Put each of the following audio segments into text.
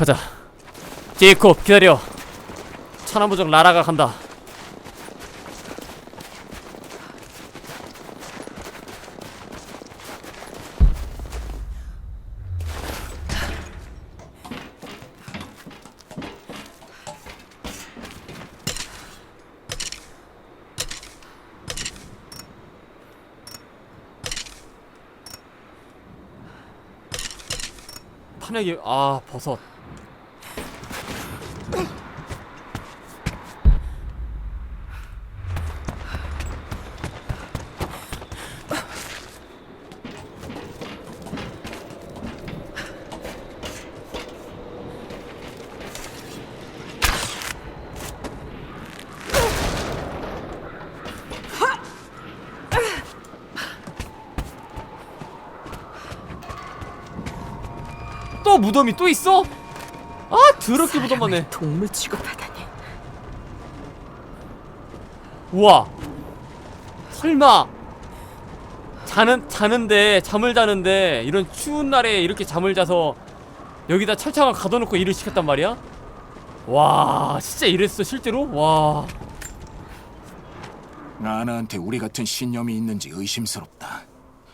가자. 제이콥 기다려. 천하무적 라라가 간다. 아 버섯 또 무덤이 또 있어? 아 더럽게 무덤 많네 동물 취급하다니. 우와 설마 자는 자는데 잠을 자는데 이런 추운 날에 이렇게 잠을 자서 여기다 철창을 가둬놓고 일을 시켰단 말이야? 와 진짜 이랬어 실제로? 와 아나한테 우리 같은 신념이 있는지 의심스럽다.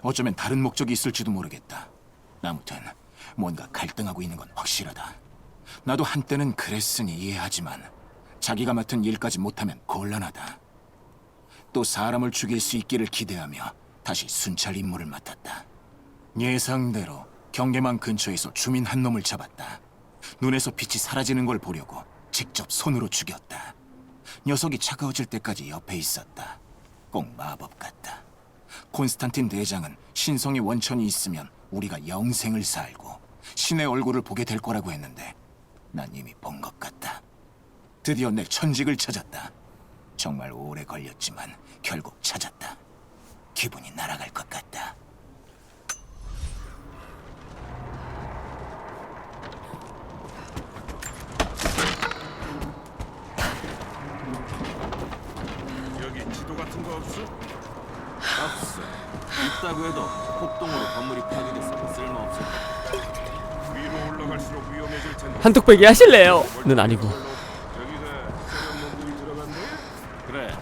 어쩌면 다른 목적이 있을지도 모르겠다. 아무튼 뭔가 갈등하고 있는 건 확실하다. 나도 한때는 그랬으니 이해하지만 자기가 맡은 일까지 못하면 곤란하다. 또 사람을 죽일 수 있기를 기대하며 다시 순찰 임무를 맡았다. 예상대로 경계망 근처에서 주민 한 놈을 잡았다. 눈에서 빛이 사라지는 걸 보려고 직접 손으로 죽였다. 녀석이 차가워질 때까지 옆에 있었다. 꼭 마법 같다. 콘스탄틴 대장은 신성의 원천이 있으면 우리가 영생을 살고 신의 얼굴을 보게 될 거라고 했는데 난 이미 본 것 같다. 드디어 내 천직을 찾았다. 정말 오래 걸렸지만 결국 찾았다. 기분이 날아갈 것 같다. 여기 지도 같은 거 없어? 없어. 있다고 해도 폭동으로 건물이 파괴됐으니 쓸모없을 거야. 한뚝배기 하실래요? 는 아니고 여기가 새로운 놈들이 들어간대? 그래.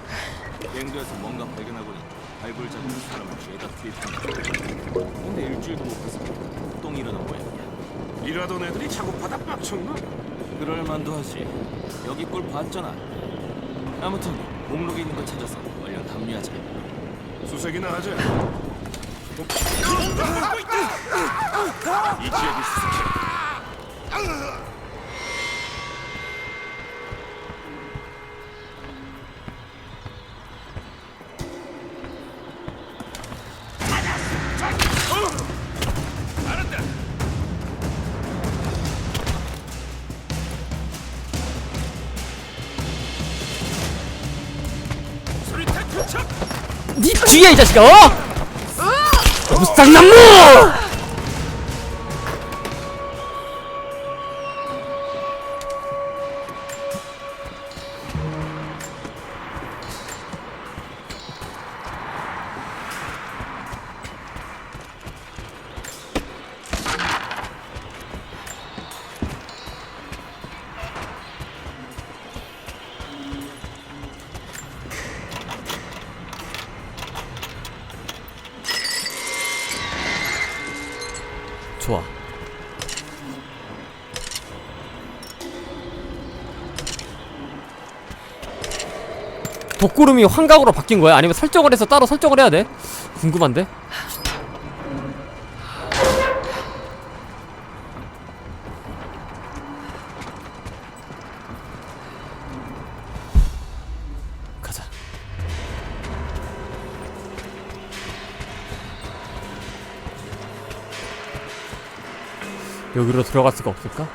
갱도에서 뭔가 발견하고는 발굴자들은 사람을 죄다 투입한다. 근데 일주일도 못 가서 폭동이 일어난 모양이야. 일하던 애들이 작업하다 빡쳤나? 그럴만도 하지. 여기 꼴 봤잖아. 아무튼 목록에 있는 거 찾아서 얼른 합류하자. 수색이나 하자. 이 지역이 수색해. 수리탄 투척! 니 뒤에 이 자식아 어? 무쌍나무 좋아 독구름이 환각으로 바뀐 거야? 아니면 설정을 해서 따로 설정을 해야 돼? 궁금한데? 여기로 들어갈 수가 없을까?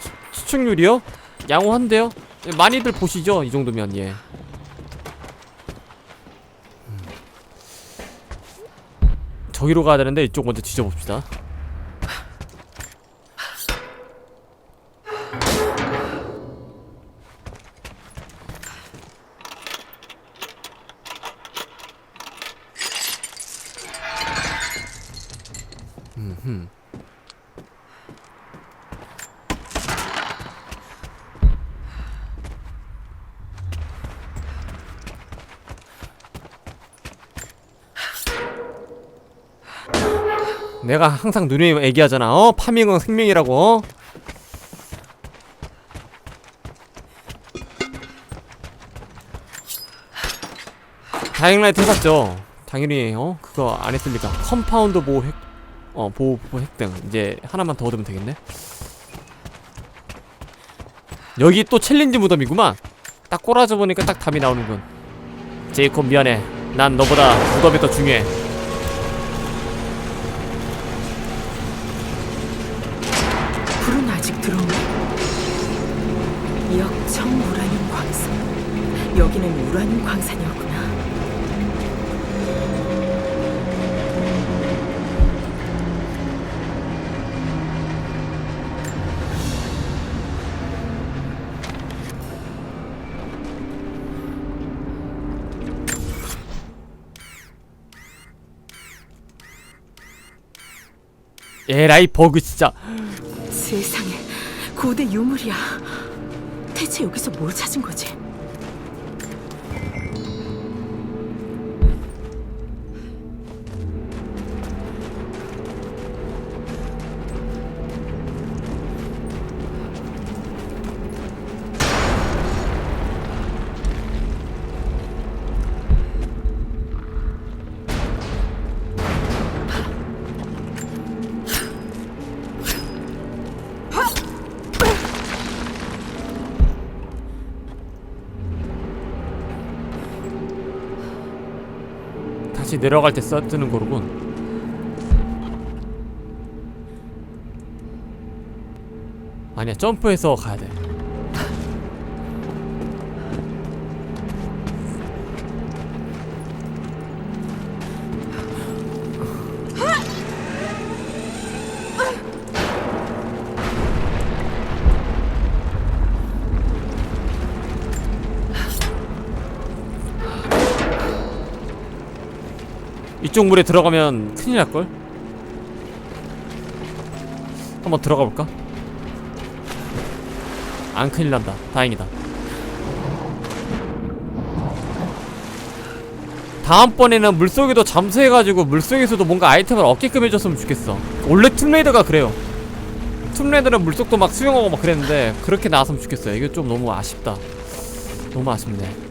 수- 수축률이요? 양호한데요? 예, 많이들 보시죠 이 정도면 예 저기로 가야 되는데 이쪽 먼저 뒤져봅시다. 내가 항상 누누이 얘기하잖아. 어? 파밍은 생명이라고. 어? 다잉라이트 해봤죠. 당연히 어? 그거 안 했으니까 컴파운드 보호 획 어, 보호 보호 획등. 이제 하나만 더 얻으면 되겠네. 여기 또 챌린지 무덤이구만. 딱 꼬라져 보니까 딱 답이 나오는군. 제이콥 미안해. 난 너보다 무덤이 더 중요해 여기는 우라늄 광산이었구나. 에라이 버그 진짜 세상에 고대 유물이야. 대체 여기서 뭘 찾은 거지? 내려갈 때 써뜨는 거로군. 아니야 점프해서 가야 돼 이쪽 물에 들어가면 큰일 날걸? 한번 들어가 볼까? 안 큰일 난다. 다행이다. 다음번에는 물속에도 잠수해가지고 물속에서도 뭔가 아이템을 얻게끔 해줬으면 좋겠어. 원래 툼레이더가 그래요. 툼레이더는 물속도 막 수영하고 막 그랬는데 그렇게 나왔으면 좋겠어요. 이게 좀 너무 아쉽다. 너무 아쉽네.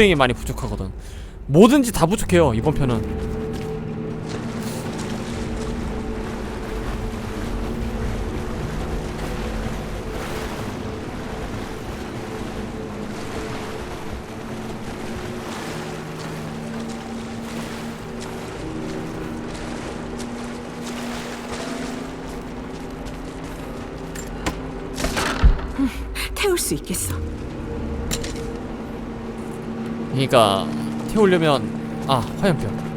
스프링이 많이 부족하거든. 뭐든지 다 부족해요 이번 편은. 수 있겠어. 그러니까 태우려면 아 화염병.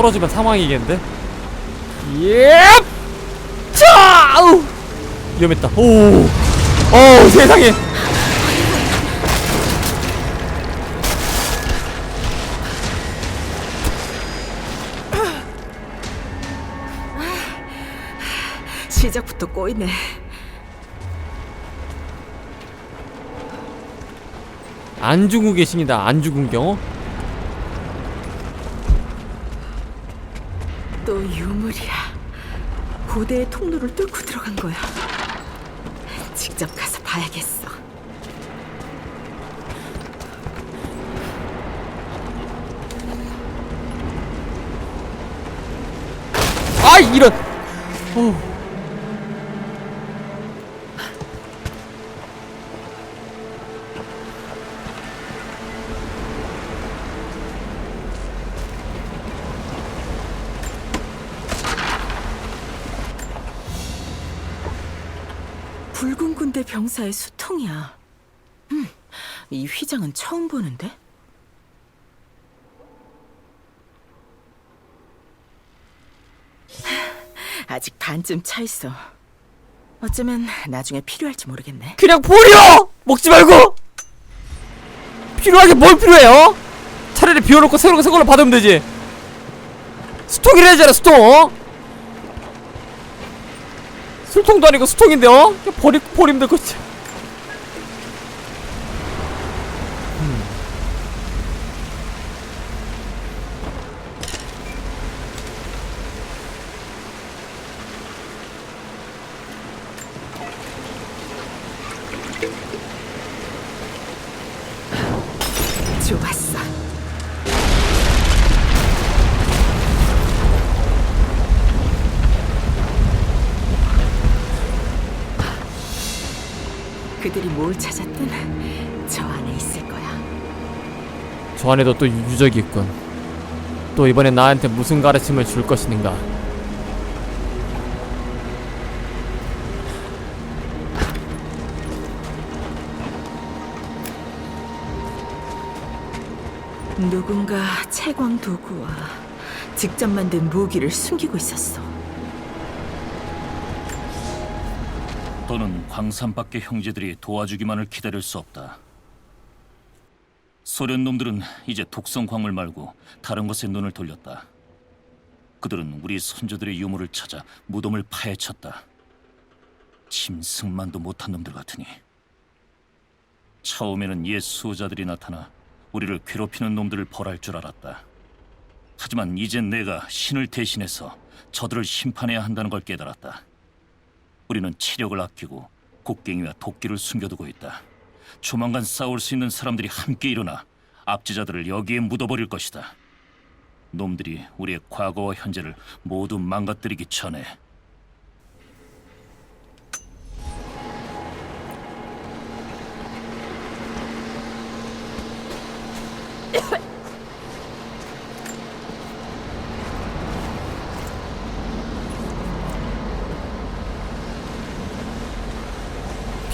떨어지면 사망이겠는데? 예! 자! 아우! 위험했다. 오! 어 세상에! 시작부터 꼬이네. 안 죽고 계십니다. 안 죽은 경우. 또 유물이야. 고대의 통로를 뚫고 들어간 거야. 직접 가서 봐야겠어. 아 이런! 오. 군대 병사의 수통이야. 음, 이 휘장은 처음 보는데? 하, 아직 반쯤 차 있어. 어쩌면 나중에 필요할지 모르겠네. 그냥 버려! 먹지 말고! 필요하게 뭘 필요해요? 차라리 비워놓고 새로 새 걸로 받으면 되지 수통이래잖아 수통 어? 술통도 아니고 수통인데 어? 버리, 버리면 될거 진짜 좋았어. 그들이 뭘 찾았든 저 안에 있을 거야. 저 안에도 또 유적이 있군 또 이번엔 나한테 무슨 가르침을 줄 것인가 누군가 채광 도구와 직접 만든 무기를 숨기고 있었어. 또는 광산 밖의 형제들이 도와주기만을 기다릴 수 없다. 소련 놈들은 이제 독성광을 말고 다른 것에 눈을 돌렸다. 그들은 우리 선조들의 유물을 찾아 무덤을 파헤쳤다. 짐승만도 못한 놈들 같으니. 처음에는 옛 수호자들이 나타나 우리를 괴롭히는 놈들을 벌할 줄 알았다. 하지만 이젠 내가 신을 대신해서 저들을 심판해야 한다는 걸 깨달았다. 우리는 체력을 아끼고 곡괭이와 도끼를 숨겨두고 있다. 조만간 싸울 수 있는 사람들이 함께 일어나 압지자들을 여기에 묻어버릴 것이다. 놈들이 우리의 과거와 현재를 모두 망가뜨리기 전에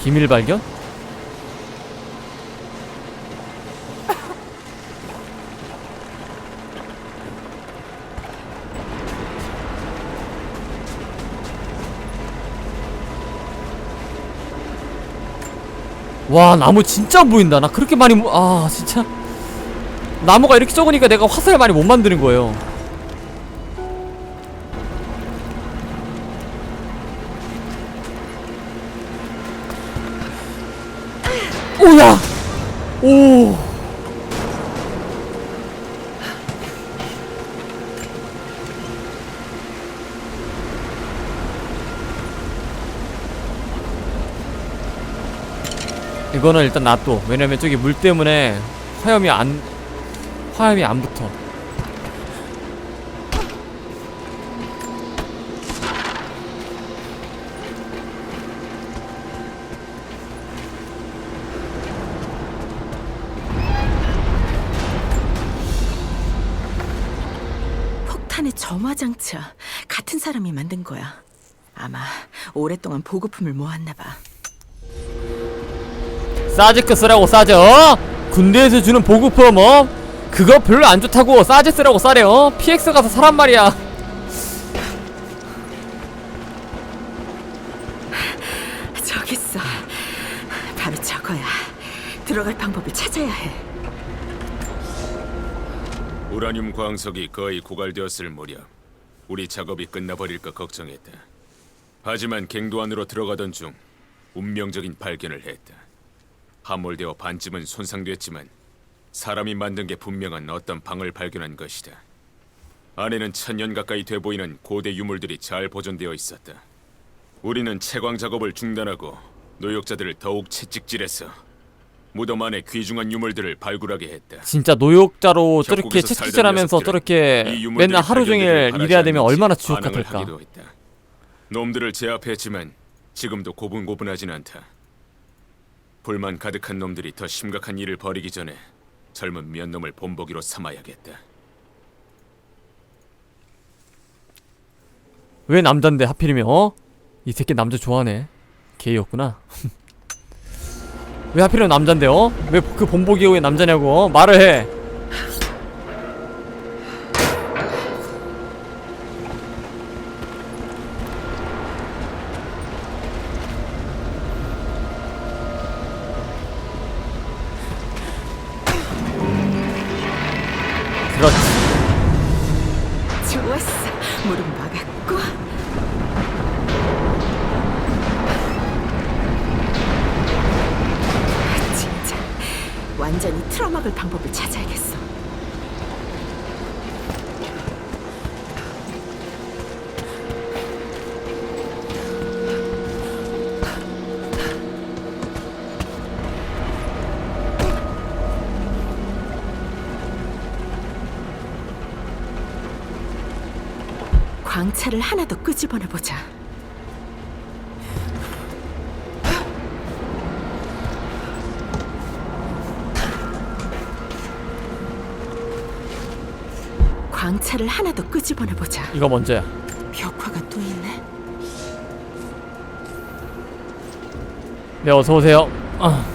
비밀 발견? 와 나무 진짜 안 보인다. 나 그렇게 많이 모... 아 진짜. 나무가 이렇게 적으니까 내가 화살 많이 못 만드는 거예요 오야. 오. 이거는 일단 놔둬. 왜냐면 저기 물 때문에 화염이 안 화염이 안 붙어 점화 장치야. 같은 사람이 만든 거야. 아마 오랫동안 보급품을 모았나 봐. 사제크 쓰라고 어? 군대에서 주는 보급품 어? 그거 별로 안 좋다고 싸제 쓰라고 싸래 어? PX 가서 사란 말이야 저기 있어. 바로 저거야. 들어갈 방법을 찾아야 해. 우라늄 광석이 거의 고갈되었을 무렵 우리 작업이 끝나버릴까 걱정했다. 하지만 갱도 안으로 들어가던 중 운명적인 발견을 했다. 함몰되어 반쯤은 손상됐지만 사람이 만든 게 분명한 어떤 방을 발견한 것이다. 안에는 천년 가까이 돼 보이는 고대 유물들이 잘 보존되어 있었다. 우리는 채광 작업을 중단하고 노역자들을 더욱 채찍질해서 무덤 안에 귀중한 유물들을 발굴하게 했다. 진짜 노역자로 저렇게 살던 채찍질하면서 녀석들은 저렇게 맨날 하루 종일 일해야 되면 않는지 얼마나 지옥같을까 하기도 했다. 놈들을 제압했지만 지금도 고분고분하진 않다. 불만 가득한 놈들이 더 심각한 일을 벌이기 전에 젊은 몇 놈을 본보기로 삼아야겠다. 왜 남잔데 하필이면 어? 이 새끼 남자 좋아하네 게이였구나 왜 하필이면 남잔데요? 왜 그 본보기 왜 남자냐고 어? 말을 해 완전히 틀어막을 방법을 찾아야겠어. 광차를 하나 더 끄집어내 보자. 광차를 하나 더 끄집어내 보자. 이거 먼저야 벽화가 또 있네. 네 어서 오세요 아,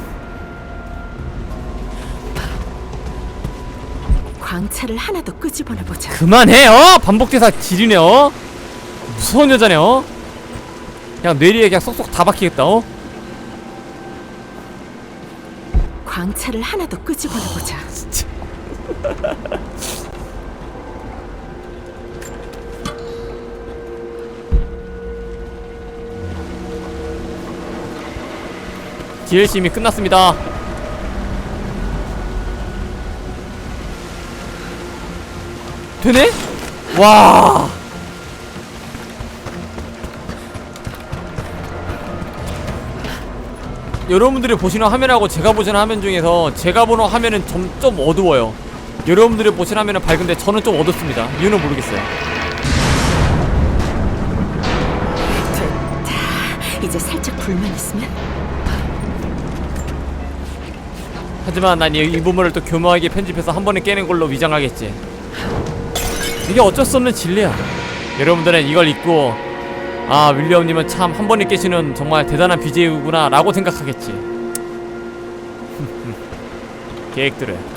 광차를 하나 더 끄집어내 보자. 그만해요 반복대사 지리네요 무서운 여자네요 그냥 뇌리에 그냥 쏙쏙 다 박히겠다 어? 광차를 하나 더 끄집어내 보자. DLC 이미 끝났습니다. 되네? 와. 여러분들이 보시는 화면하고 제가 보시는 화면 중에서 제가 보는 화면은 좀, 좀 어두워요. 여러분들이 보시는 화면은 밝은데 저는 좀 어둡습니다. 이유는 모르겠어요. 됐다. 이제 살짝 불만 있으면 하지만 난 이 부분을 또 교묘하게 편집해서 한 번에 깨는 걸로 위장하겠지. 이게 어쩔 수 없는 진리야. 여러분들은 이걸 잊고 아 윌리엄님은 참 한 번에 깨시는 정말 대단한 BJ구나 라고 생각하겠지. 계획들을.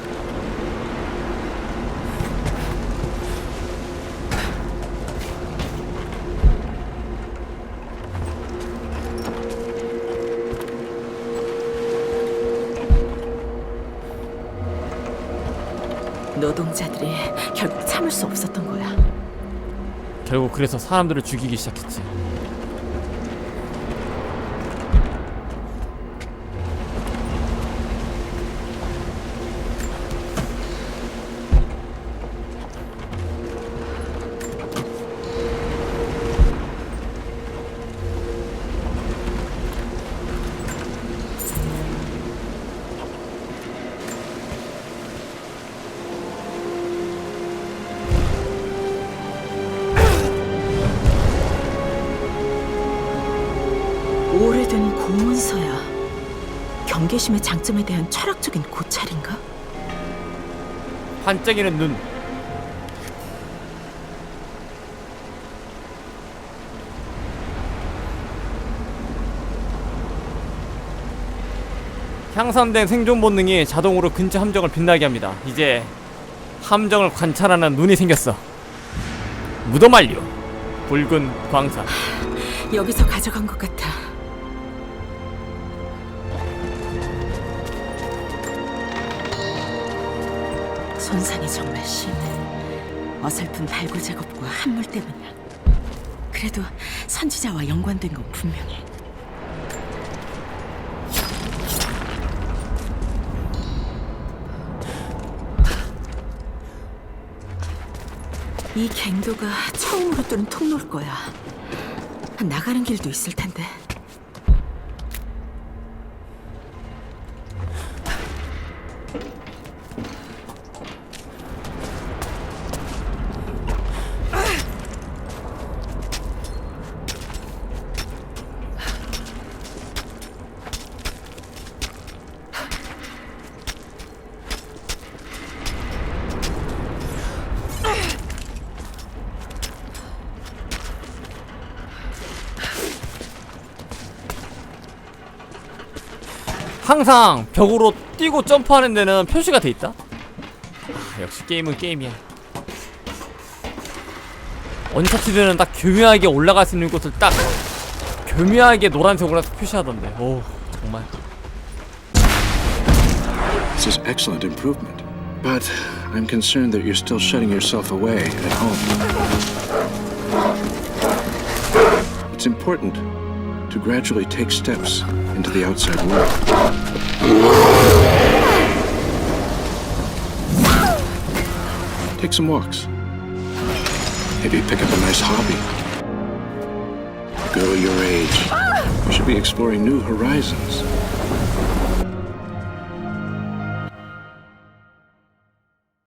노동자들이 결국 참을 수 없었던 거야. 결국 그래서 사람들을 죽이기 시작했지. 경계심의 장점에 대한 철학적인 고찰인가? 반짝이는 눈. 향상된 생존 본능이 자동으로 근처 함정을 빛나게 합니다. 이제 함정을 관찰하는 눈이 생겼어. 무덤 완료. 붉은 광산. 여기서 가져간 것 같아. 손상이 정말 심해. 어설픈 발굴 작업과 함물 때문이야. 그래도 선지자와 연관된 건 분명해. 이 갱도가 처음으로 뚫은 통로일 거야. 나가는 길도 있을 텐데. 항상 벽으로 뛰고 점프하는 데는 표시가 돼 있다. 아, 역시 게임은 게임이야. 언차티드는 딱 교묘하게 올라갈 수 있는 곳을 딱 교묘하게 노란색으로 표시하던데. 오 정말. This is excellent improvement. But I'm concerned that you're still shutting yourself away at home. It's important to gradually take steps into the outside world. Take some walks. Maybe pick up a nice hobby. A girl your age. You should be exploring new horizons.